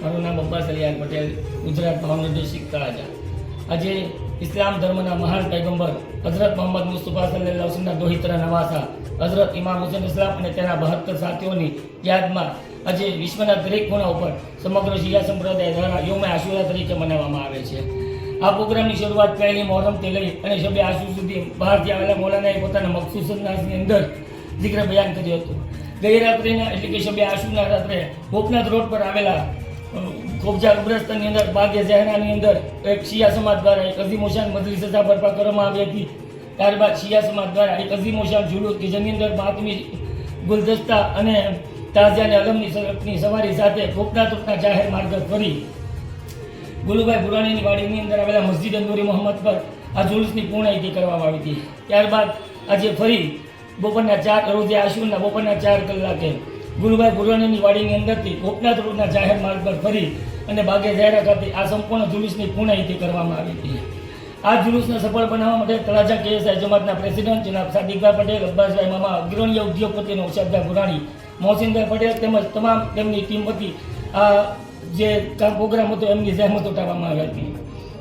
મારું નામ અબ્બાસ અલિયાન પટેલ, ગુજરાત મહામંડળ શીખ તળાજા આજે ઇસ્લામ ધર્મના મહાન પૈગંબર હઝરત મોહમ્મદ મુસ્તફા સલ્લાહ વસલમના દોહિત્રા નવાસા, હઝરત ઇમામ હુસેન ઇસ્લામ અને તેના બહત્તર સાથીઓની યાદમાં આજે વિશ્વના દરેક ખૂણા ઉપર સમગ્ર શિયા સંપ્રદાય દ્વારા યોમે આશુરા તરીકે મનાવવામાં આવે છે. આ પ્રોગ્રામની શરૂઆત પહેલી મોહરમથી લઈ અને શબે આશુ સુધી બહારથી આવેલા મોલાનાએ પોતાના મખસૂસ નાસની અંદર દીકરા બયાન કર્યું હતું. ગઈ રાત્રિના એટલે કે શબે આશુના રાત્રે ગોપનાથ રોડ પર આવેલા કોબજા કબ્રસ્તાનની અંદર ભાગ્ય જહેરાની અંદર એક શિયા સમાજ દ્વારા એક અઝીમોશાન મજલિસ સજા બરપા કરવામાં આવી હતી. ત્યારબાદ શિયા સમાજ દ્વારા એક અઝીમોશાન જુલુસ કે જેની અંદર માતમી ગુલદસ્તા અને તાજિયા અને અલમની સવારી સાથે ગોપનાથ રોડના જાહેર માર્ગ ફરી. ગુલુભાઈ પુરાણીની વાડીની અંદર આવેલા મસ્જિદ અંદુરી મોહમ્મદ પર આ જુલુસની પૂર્ણાહિતી કરવામાં આવી હતી. ત્યારબાદ આજે ફરી બપોરના ચાર રોજે આશુરના બપોરના ચાર કલાકે ગુરુભાઈ પુરાણીની વાડીની અંદરથી ગોપનાથ રોડના જાહેર માર્ગ પર ફરી અને બાગે જાહેરા ખાતે આ સંપૂર્ણ જુલુસની પૂર્ણાહિતી કરવામાં આવી હતી. આ જુલુસને સફળ બનાવવા માટે તળાજા કેએસઆઈ જમાતના પ્રેસિડેન્ટ જનાબ સાદિકભાઈ પટેલ, અબ્બાસભાઈ મામા, અગ્રણીય ઉદ્યોગપતિનો ઉષાદભાઈ ગુરાણી મોહસિનભાઈ પટેલ તેમજ તમામ તેમની ટીમ વતી આ જે પ્રોગ્રામ હતો એમની જહેમત ઉઠાવવામાં આવી હતી.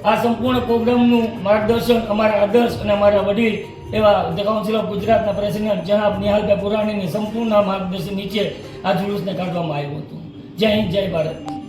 આ સંપૂર્ણ પ્રોગ્રામનું માર્ગદર્શન અમારા આદર્શ અને અમારા વડીલ એવા ધ કાઉન્સિલ ઓફ ગુજરાતના પ્રેસિડેન્ટ જનાબ નિહાલભાઈ પુરાણીની સંપૂર્ણ માર્ગદર્શન નીચે આ જુલુસને કાઢવામાં આવ્યું હતું. જય હિન્દ, જય ભારત.